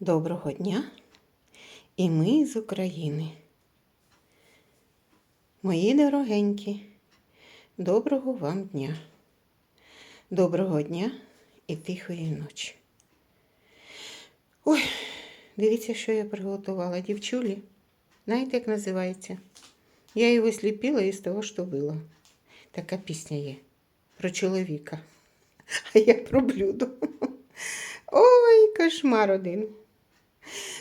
Доброго дня! І ми з України. Мої дорогенькі, доброго вам дня. Доброго дня і тихої ночі. Ой, дивіться, що я приготувала. Дівчулі. Знаєте, як називається? Я його сліпила із того, що було. Така пісня є про чоловіка. А я про блюдо. Ой, кошмар один.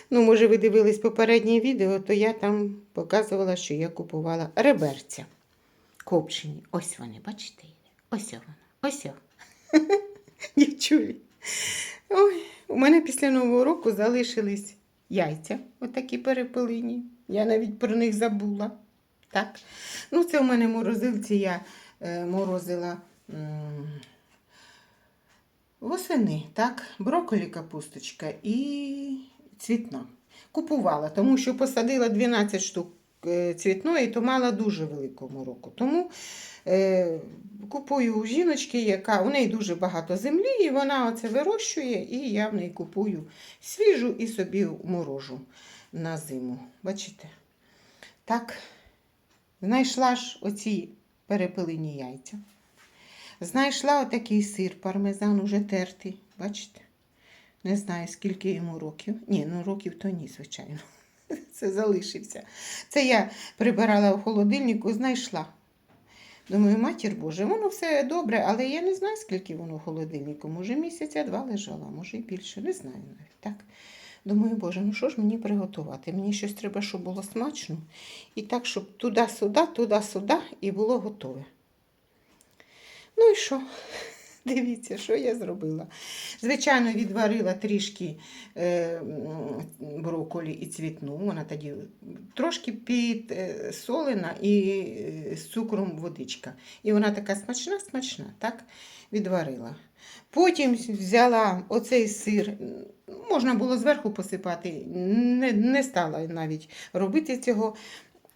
Ну, може, ви дивились попереднє відео, то я там показувала, що я купувала реберця копчені. Ось вони, бачите? Ось вона. Ось. Дівчулі. Ой, у мене після Нового року залишились яйця, отакі перепелині. Я навіть про них забула. Так? Ну, це у мене морозилці я е, морозила. м, Восени, так, брокколі капусточка і цвітна. Купувала, тому що посадила 12 штук е, цвітної, то мала дуже велику мороку. Тому е, купую у жіночки, яка у неї дуже багато землі, і вона оце вирощує, і я в неї купую свіжу і собі морожу на зиму. Бачите? Так, знайшла ж оці перепилені яйця. Знайшла отакий сир пармезан уже тертий. Бачите? Не знаю, скільки йому років. Ні, ну років то ні, звичайно. Це залишився. Це я прибирала в холодильнику, знайшла. Думаю, матір Боже, воно все добре, але я не знаю, скільки воно в холодильнику. Може, місяця два лежало, може і більше, не знаю навіть. Так? Думаю, Боже, ну що ж мені приготувати? Мені щось треба, щоб було смачно. І так, щоб туди-сюди, туди-сюди, і було готове. Ну і що? Дивіться, що я зробила. Звичайно, відварила трішки е, брокколі і цвітну. Вона тоді трошки підсолена і е, з цукром водичка. І вона така смачна, смачна, так? Відварила. Потім взяла оцей сир, можна було зверху посипати, не, не стала навіть робити цього.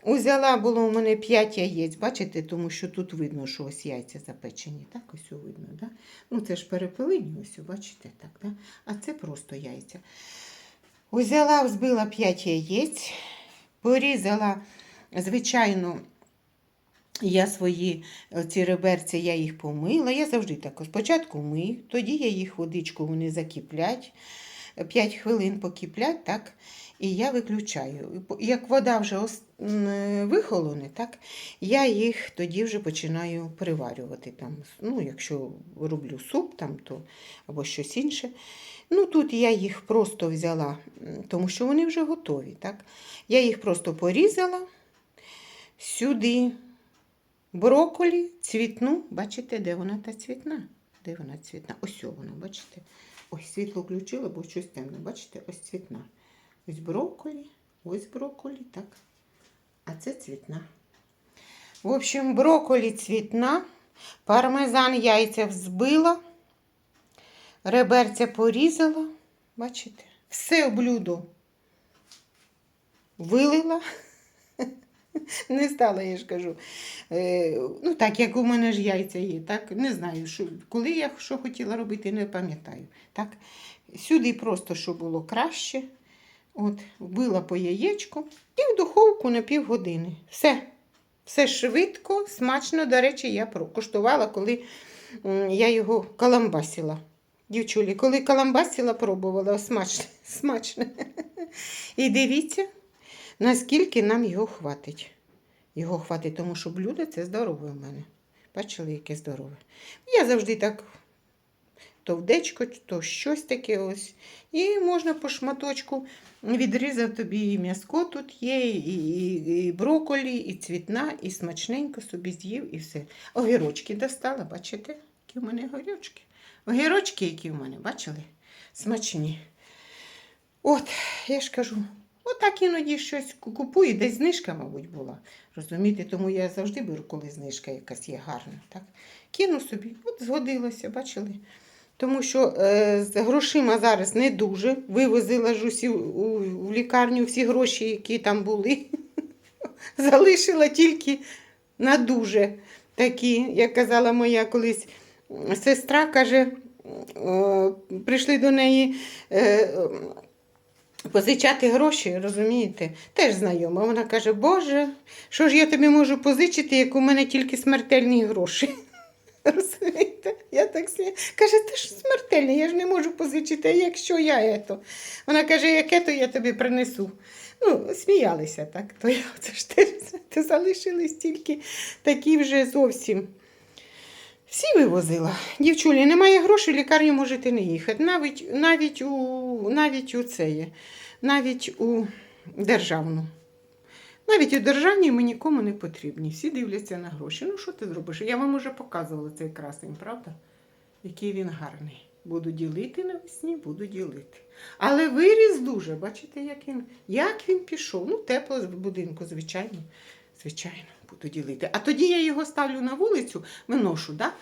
Узяла було у мене 5 яєць, бачите, тому що тут видно, що ось яйця запечені. Так, ось видно. Да? Ну, це ж перепилені, ось, бачите, так, да? а це просто яйця. Узяла, взбила 5 яєць, порізала, звичайно, я свої ці реберці, я їх помила. Я завжди так спочатку мию, тоді я їх водичку вони закиплять. 5 хвилин покиплять, так, і я виключаю. Як вода вже вихолоне, так, я їх тоді вже починаю приварювати. Там, ну, якщо роблю суп там, то, або щось інше. Ну, тут я їх просто взяла, тому що вони вже готові. Так. Я їх просто порізала сюди брокколі, цвітну. Бачите, де вона та цвітна? Де вона цвітна? Ось вона, бачите? Ось світло включила, бо щось темне. Бачите, ось цвітна. Ось брокколі, ось брокколі, так. А це цвітна. В общем, брокколі цвітна, пармезан яйця взбила, реберця порізала. Бачите? Все блюдо вилила. Не стала, я ж кажу. Е, ну так, як у мене ж яйця є, так? Не знаю, що, коли я що хотіла робити, не пам'ятаю. Так? Сюди просто, щоб було краще. От, вбила по яєчку і в духовку на півгодини. Все. Все швидко, смачно. До речі, я прокуштувала, коли я його каламбасила. Дівчулі, коли каламбасила, пробувала смачне. смачне. І дивіться, наскільки нам його хватить. Його хватить, тому що блюдо це здорове в мене. Бачили, яке здорове. Я завжди так то вдечко, то щось таке ось. І можна по шматочку відрізав тобі і м'яско тут є, і, і, і брокколі, і цвітна, і смачненько собі з'їв, і все. Огірочки достала, бачите, які в мене огірочки. Огірочки, які в мене, бачили? Смачні. От, я ж кажу, отак іноді щось ку- купую, десь знижка, мабуть, була. Розумієте, тому я завжди беру, коли знижка якась є гарна. Так? Кину собі, от згодилося, бачили. Тому що е, з грошима зараз не дуже. Вивозила ж усі у, в лікарню всі гроші, які там були. Залишила тільки на дуже такі, як казала моя колись сестра, каже, е, прийшли до неї. Е, позичати гроші, розумієте, теж знайома. Вона каже, Боже, що ж я тобі можу позичити, як у мене тільки смертельні гроші. Розумієте? Я так смію. Каже, ти ж смертельний, я ж не можу позичити, а якщо я ето. Вона каже, яке то я тобі принесу. Ну, сміялися так. То я це ж теж залишились тільки такі вже зовсім. Всі вивозила. Дівчулі, немає грошей, в лікарню можете не їхати. Навіть, навіть, у, навіть у це є, навіть у державну. Навіть у державній ми нікому не потрібні. Всі дивляться на гроші. Ну, що ти зробиш? Я вам уже показувала цей красень, правда? Який він гарний. Буду ділити навесні, буду ділити. Але виріс дуже, бачите, як він, як він пішов. Ну, тепло в будинку, звичайно. Звичайно, буду ділити. А тоді я його ставлю на вулицю, виношу, да?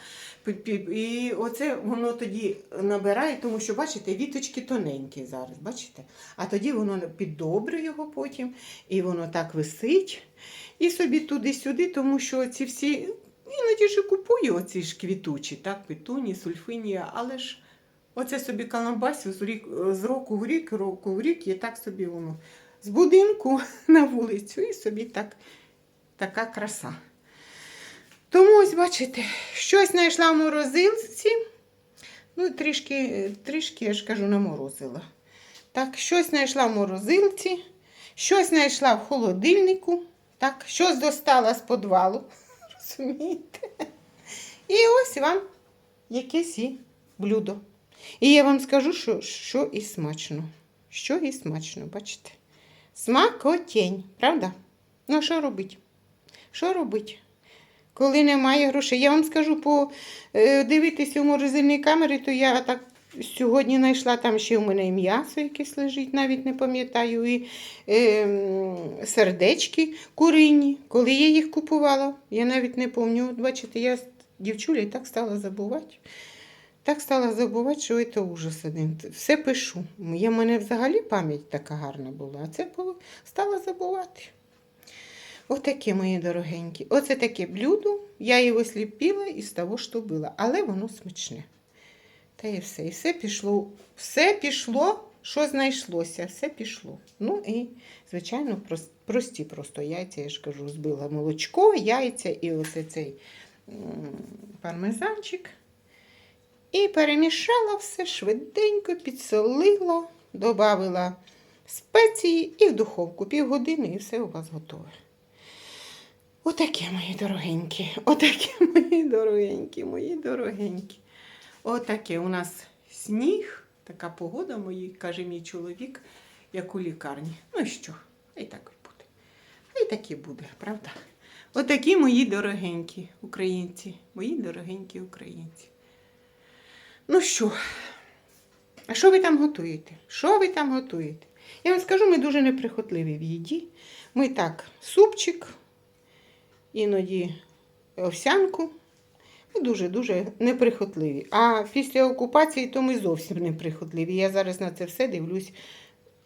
І оце воно тоді набирає, тому що, бачите, віточки тоненькі зараз, бачите? А тоді воно піддобрює його потім, і воно так висить. І собі туди-сюди, тому що ці всі, іноді ж купую оці ж квітучі, так, петуні, сульфинія, але ж оце собі рік, з року в рік, року в рік, і так собі воно з будинку на вулицю, і собі так така краса. Тому ось, бачите, щось знайшла в морозилці. Ну, трішки, трішки, я ж кажу, наморозила. Так, щось знайшла в морозилці, щось знайшла в холодильнику, так, щось достала з подвалу. Розумієте? І ось вам якесь і блюдо. І я вам скажу, що, що і смачно. Що і смачно, бачите? Смакотень, правда? Ну, що робити? Що робити? Коли немає грошей. Я вам скажу, по е, у морозильній камері, то я так сьогодні знайшла там ще у мене і м'ясо якесь лежить, навіть не пам'ятаю, і е, сердечки курині. Коли я їх купувала, я навіть не пам'ятаю. Бачите, я дівчуля і так стала забувати. Так стала забувати, що це ужас один. Все пишу. Я в мене взагалі пам'ять така гарна була, а це було, стала забувати. Отаке, мої дорогенькі. Оце таке блюдо. Я його сліпила із того, що було, але воно смачне. Та і все. І все пішло, все пішло, що знайшлося, все пішло. Ну і, звичайно, прості просто яйця, я ж кажу, збила молочко, яйця і оце цей пармезанчик. І перемішала все швиденько, підсолила, додала спеції і в духовку півгодини, і все у вас готове. Отаке, мої дорогенькі, отаке, мої дорогенькі, мої дорогенькі. Отаке у нас сніг, така погода, мої, каже мій чоловік, як у лікарні. Ну і що? І так і буде. І так і буде, правда? Отакі мої дорогенькі українці, мої дорогенькі українці. Ну що, а що ви там готуєте? Що ви там готуєте? Я вам скажу, ми дуже неприхотливі в їді. Ми так, супчик, іноді овсянку. Ми дуже-дуже неприхотливі. А після окупації то ми зовсім неприхотливі. Я зараз на це все дивлюсь,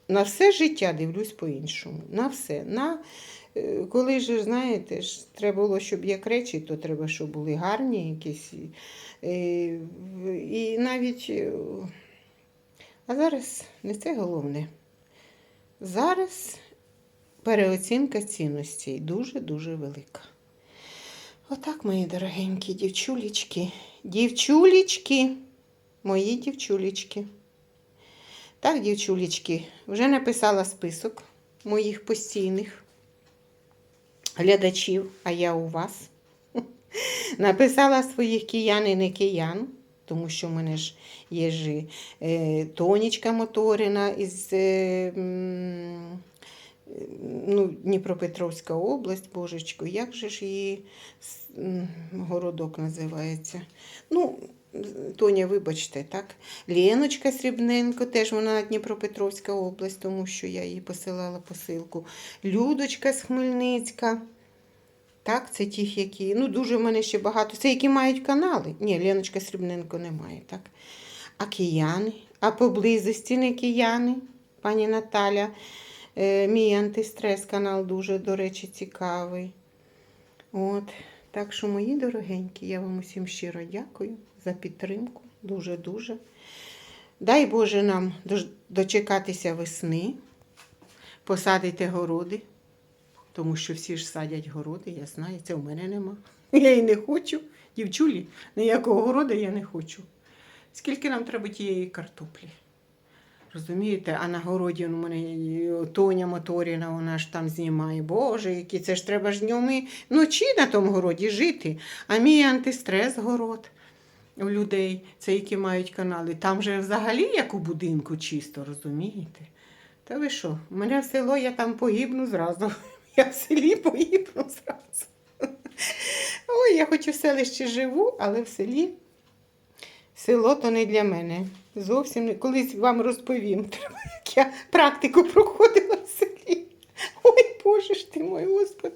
на все життя дивлюсь по-іншому. На все. На, е, коли ж, знаєте, ж, треба було, щоб як речі, то треба, щоб були гарні якісь. е, І навіть. е, А зараз не це головне. Зараз переоцінка цінностей дуже-дуже велика. Отак, мої дорогенькі дівчулечки. Дівчулечки, мої дівчулечки. Так, дівчулечки, вже написала список моїх постійних глядачів, а я у вас. Написала своїх киян і не киян, тому що в мене ж є ж е, Тонічка Моторина із е, ну, Дніпропетровська область, божечко, як же ж її городок називається? Ну, Тоня, вибачте, так. Леночка Срібненко, теж вона Дніпропетровська область, тому що я їй посилала посилку. Людочка з Хмельницька. Так, це ті, які. Ну, дуже в мене ще багато. Це які мають канали. Ні, Леночка Срібненко не має, так. А кияни, а поблизості не кияни, пані Наталя. Е, мій антистрес канал дуже, до речі, цікавий. От. Так що, мої дорогенькі, я вам усім щиро дякую за підтримку. Дуже-дуже. Дай Боже нам дочекатися весни. посадите городи, тому що всі ж садять городи, я знаю, це в мене нема. Я і не хочу. Дівчулі, ніякого городу я не хочу. Скільки нам треба тієї картоплі? Розумієте, а на городі у мене Тоня Моторіна, вона ж там знімає. Боже, які це ж треба ж днем і вночі на тому городі жити. А мій антистрес город у людей, це які мають канали. Там же взагалі як у будинку чисто, розумієте? Та ви що? У мене в село, я там погибну зразу. Я в селі погибну зразу. Ой, я хоч у селищі живу, але в селі село то не для мене. Зовсім не. Колись вам розповім, як я практику проходила в селі. Ой, Боже ж ти мой, Господи.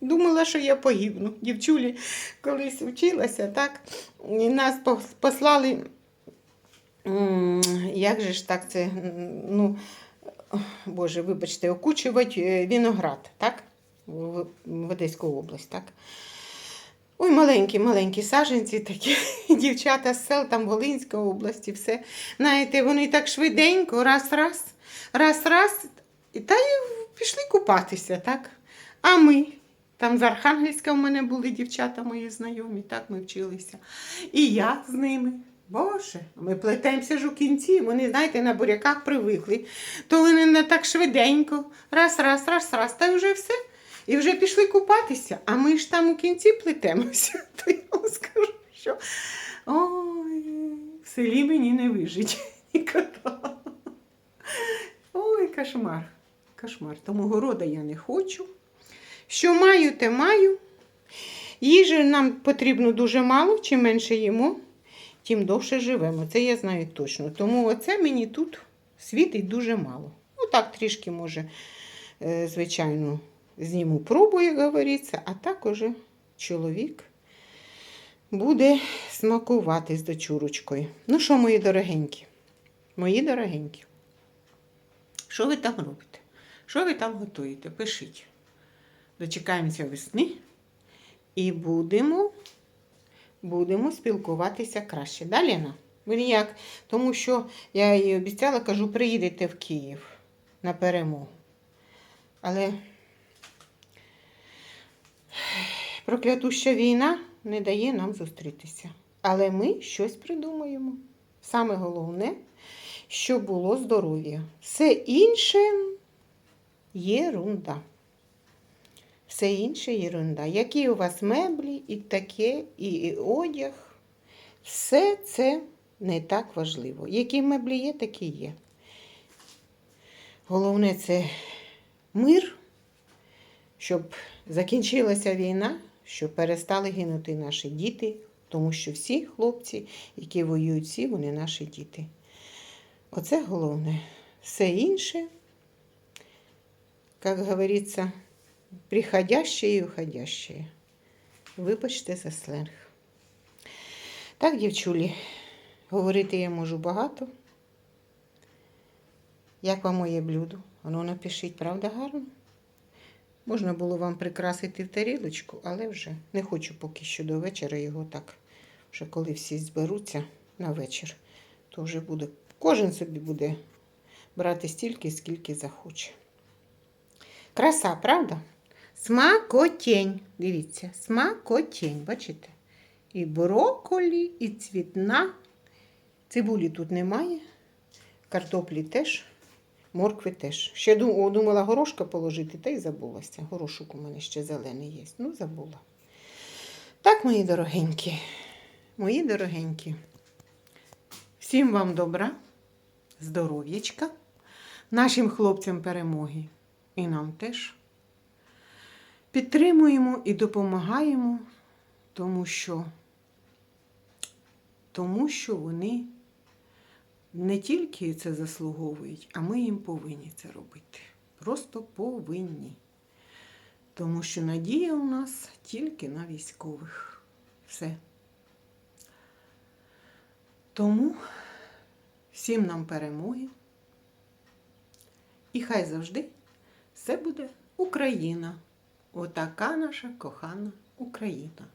Думала, що я погибну. Дівчулі колись вчилася, так? І нас послали. Як же ж так це? Ну, Боже, вибачте, окучувати е, виноград, так? В Одеську область, так? Ой, маленькі, маленькі саженці такі, дівчата з сел, там Волинська область і все. Знаєте, вони так швиденько, раз, раз, раз, раз, і та й пішли купатися, так? А ми, там з Архангельська в мене були дівчата мої знайомі, так ми вчилися. І я з ними. Боже, ми плетемося ж у кінці, вони, знаєте, на буряках привикли. То вони не так швиденько, раз, раз, раз, раз, та й вже все. І вже пішли купатися, а ми ж там у кінці плетемося. То я вам скажу, що ой, в селі мені не вижить ніколи. Ой, кошмар. Кошмар. Тому города я не хочу. Що маю, те маю. Їжі нам потрібно дуже мало, чим менше їмо, тим довше живемо. Це я знаю точно. Тому оце мені тут світить дуже мало. Ну так, трішки може, е, звичайно, зніму пробу, як говориться, а так уже чоловік буде смакувати з дочурочкою. Ну що, мої дорогенькі? Мої дорогенькі. Що ви там робите? Що ви там готуєте? Пишіть. Дочекаємося весни і будемо, будемо спілкуватися краще. Да, Лена? Ви ніяк, тому що я їй обіцяла, кажу, приїдете в Київ на перемогу. Але проклятуща війна не дає нам зустрітися. Але ми щось придумаємо. Саме головне, щоб було здоров'я. Все інше єрунда. Все інше єрунда. Які у вас меблі, і таке, і, і одяг. Все це не так важливо. Які меблі є, такі є. Головне це мир, щоб закінчилася війна, щоб перестали гинути наші діти, тому що всі хлопці, які воюють, всі вони наші діти. Оце головне. Все інше, як говориться, приходяще і уходяще. Вибачте за сленг. Так, дівчулі, говорити я можу багато. Як вам моє блюдо? Воно напишіть, правда, гарно? Можна було вам прикрасити в тарілочку, але вже не хочу поки що до вечора його так. Вже коли всі зберуться на вечір, то вже буде. Кожен собі буде брати стільки, скільки захоче. Краса, правда? Смакотень. Дивіться, смакотень, бачите? І брокколі, і цвітна. Цибулі тут немає. Картоплі теж, моркви теж. Ще думала горошка положити, та й забулася. Горошок у мене ще зелений є. Ну, забула. Так, мої дорогенькі, мої дорогенькі. Всім вам добра, здоров'ячка, нашим хлопцям перемоги і нам теж. Підтримуємо і допомагаємо, тому що, тому що вони не тільки це заслуговують, а ми їм повинні це робити. Просто повинні. Тому що надія у нас тільки на військових. Все. Тому всім нам перемоги. І хай завжди все буде Україна. Отака наша кохана Україна.